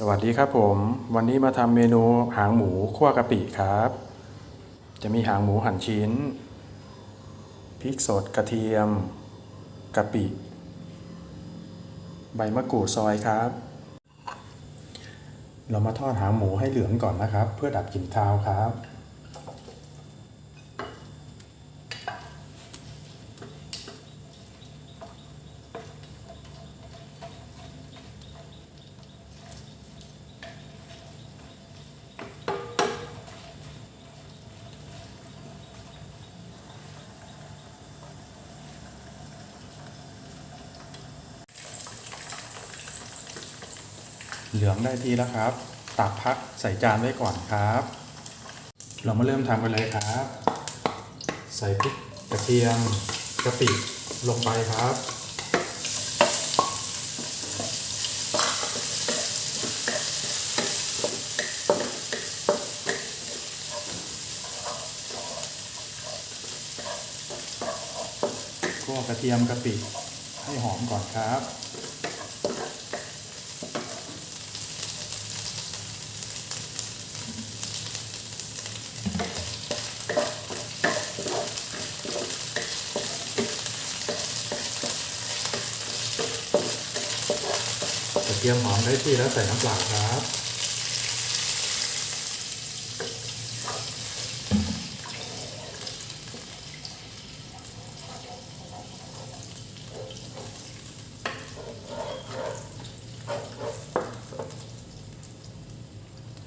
สวัสดีครับผม วันนี้มาทำเมนูหางหมูคั่วกะปิครับ จะมีหางหมูหั่นชิ้นพริกสดกระเทียมกะปิ ใบมะกรูดซอยครับ เรามาทอดหางหมูให้เหลืองก่อนนะครับ เพื่อดับกลิ่นคาวครับ เหลืองได้ทีแล้วครับ ตักพักใส่จานไว้ก่อนครับ เรามาเริ่มทำกันเลยครับ ใส่พริกกระเทียมกะปิลงไปครับ คั่วกระเทียมกะปิให้หอมก่อนครับ เทียมหอมได้ที่แล้วใส่น้ำเปล่าครับ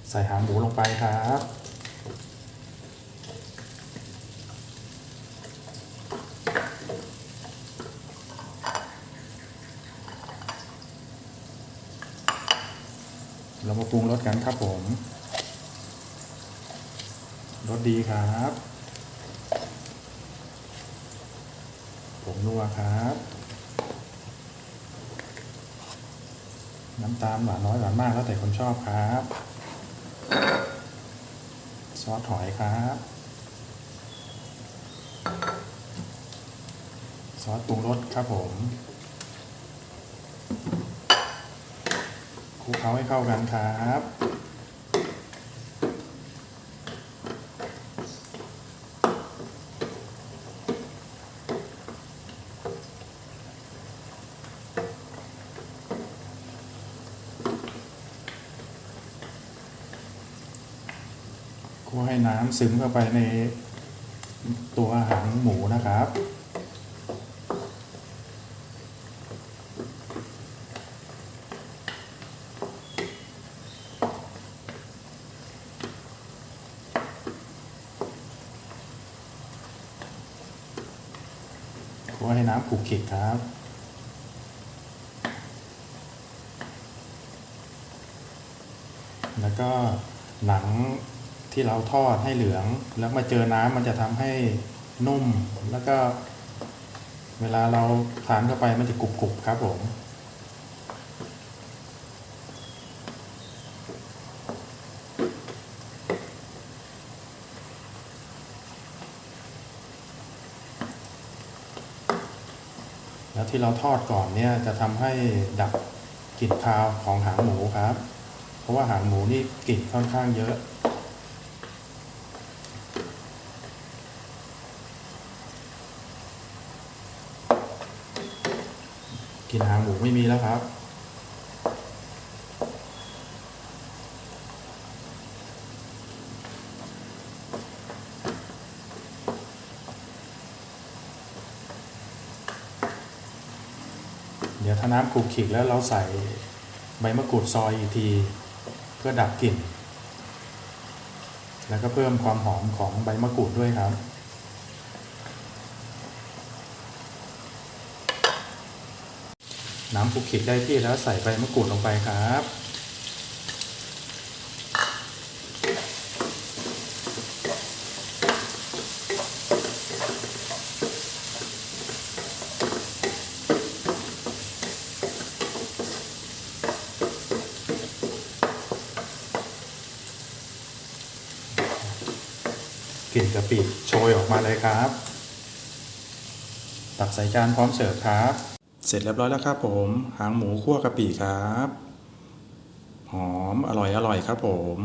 ใส่หางหมูลงไปครับ เรามาปรุงรสกันครับผมรสดีครับผมนัวครับ น้ำตาลหวานน้อยหวานมากแล้วแต่คนชอบครับ ซอสหอยครับ ซอสปรุงรสครับผม ลุกเคล้าให้เข้ากันครับคั่วให้น้ำซึมเข้าไปในตัวหางหมูนะครับ คั่วให้น้ำขลุกขลิกครับแล้วก็หนังที่เราทอดให้เหลือง แล้วมาเจอน้ำมันจะทำให้นุ่ม แล้วก็เวลาเราทานเข้าไปมันจะกรุบๆครับผม แล้วที่เราทอดก่อนเนี่ยจะทำให้ดับกลิ่นคาวของหางหมูครับ เพราะว่าหางหมูนี่กลิ่นค่อนข้างเยอะ กลิ่นหางหมูไม่มีแล้วครับ เดี๋ยวถ้าน้ำขลุกขลิกแล้วเราใส่ใบมะกรูดซอยอีกที เพื่อดับกลิ่น แล้วก็เพิ่มความหอมของใบมะกรูดด้วยครับ น้ำขลุกขลิกได้ที่แล้วใส่ใบมะกรูดลงไปครับ ลิ่นกะปิโชยออกมาเลยครับ ตักใส่จานพร้อมเสิร์ฟครับ เสร็จเรียบร้อยแล้วครับผม หางหมูคั่วกะปิครับหหอมอร่อยอร่อยครับผม